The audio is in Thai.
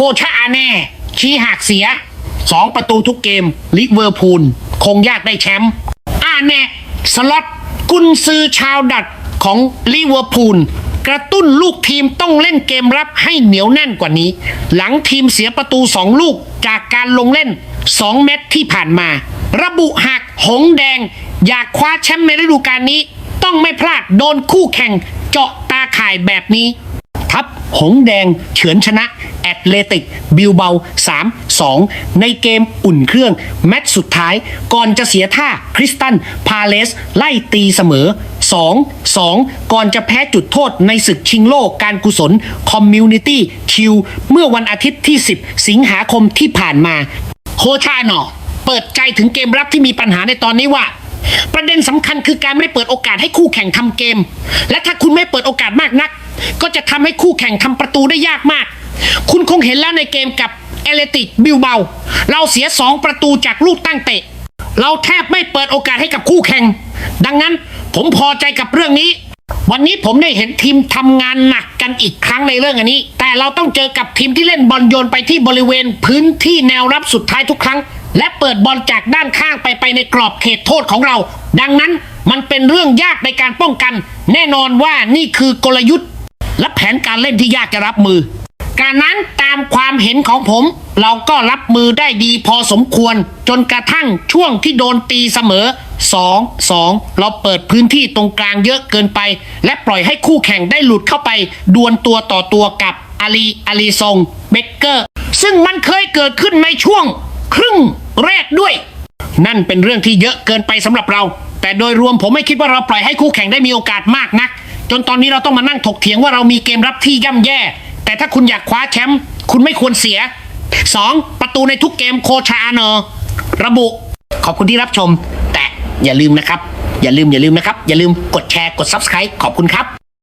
โคชะอาแน่ ชี้หักเสียสองประตูทุกเกม ลิเวอร์พูล คงยากได้แชมป์อาแน่ สล็อตกุนซือชาวดัตของลิเวอร์พูลกระตุ้นลูกทีมต้องเล่นเกมรับให้เหนียวแน่นกว่านี้ หลังทีมเสียประตูสองลูกจากการลงเล่น 2 เม็ดที่ผ่านมา ระบุหากหงแดง อยากคว้าแชมป์ในฤดูกาลนี้ ต้องไม่พลาดโดนคู่แข่งเจาะตาข่ายแบบนี้ ทัพหงแดงเฉือนชนะ แอตเลติก บิลเบา 3-2 ในเกมอุ่นเครื่อง แมตช์สุดท้าย ก่อนจะเสียท่าคริสตัน พาเลส ไล่ตีเสมอ 2-2 ก่อนจะแพ้จุดโทษในศึกชิงโลกการกุศลคอมมิวนิตี้คิวเมื่อวันอาทิตย์ที่ 10 สิงหาคมที่ผ่านมา โคชาหนอเปิดใจถึงเกมรับที่มีปัญหาในตอนนี้ว่าประเด็นสำคัญคือการไม่เปิดโอกาสให้คู่แข่งทำเกม และถ้าคุณไม่เปิดโอกาสมากนัก ก็จะทำให้คู่แข่งทำประตูได้ยากมาก คุณคงเห็นแล้วในเกมกับเอเลติกบิลเบา เราเสีย 2 ประตูจากลูกตั้งเตะ เราแทบไม่เปิดโอกาสให้กับคู่แข่ง ดังนั้นผมพอใจกับเรื่องนี้ วันนี้ผมได้เห็นทีมทำงานหนักกันอีกครั้งในเรื่องอันนี้ แต่เราต้องเจอกับทีมที่เล่นบอลโยนไปที่บริเวณพื้นที่แนวรับสุดท้ายทุกครั้ง และเปิดบอลจากด้านข้างไปไปในกรอบเขตโทษของเรา ดังนั้นมันเป็นเรื่องยากในการป้องกัน แน่นอนว่านี่คือกลยุทธ์ และแผนการเล่นที่ยากจะรับมือ การนั้นตามความเห็นของผม เราก็รับมือได้ดีพอสมควร จนกระทั่งช่วงที่โดนตีเสมอ 2 2 เราเปิดพื้นที่ตรงกลางเยอะเกินไป และปล่อยให้คู่แข่งได้หลุดเข้าไป ดวลตัวต่อตัวกับอาลีอาลีซงเบเกอร์ ซึ่งมันเคยเกิดขึ้นในช่วง ครึ่งแรกด้วย นั่นเป็นเรื่องที่เยอะเกินไปสำหรับเรา แต่โดยรวมผมไม่คิดว่าเราปล่อยให้คู่แข่งได้มีโอกาสมากนัก จนตอนนี้เราต้องมานั่งถกเถียงว่าเรามีเกมรับที่ย่ำแย่ แต่ถ้าคุณอยากคว้าแชมป์คุณไม่ควรเสีย 2. ประตูในทุกเกมโคชาอาเนอร์ระบุ ขอบคุณที่รับชม แต่อย่าลืมนะครับ อย่าลืมอย่าลืมนะครับ อย่าลืมกดแชร์กด Subscribe ขอบคุณครับ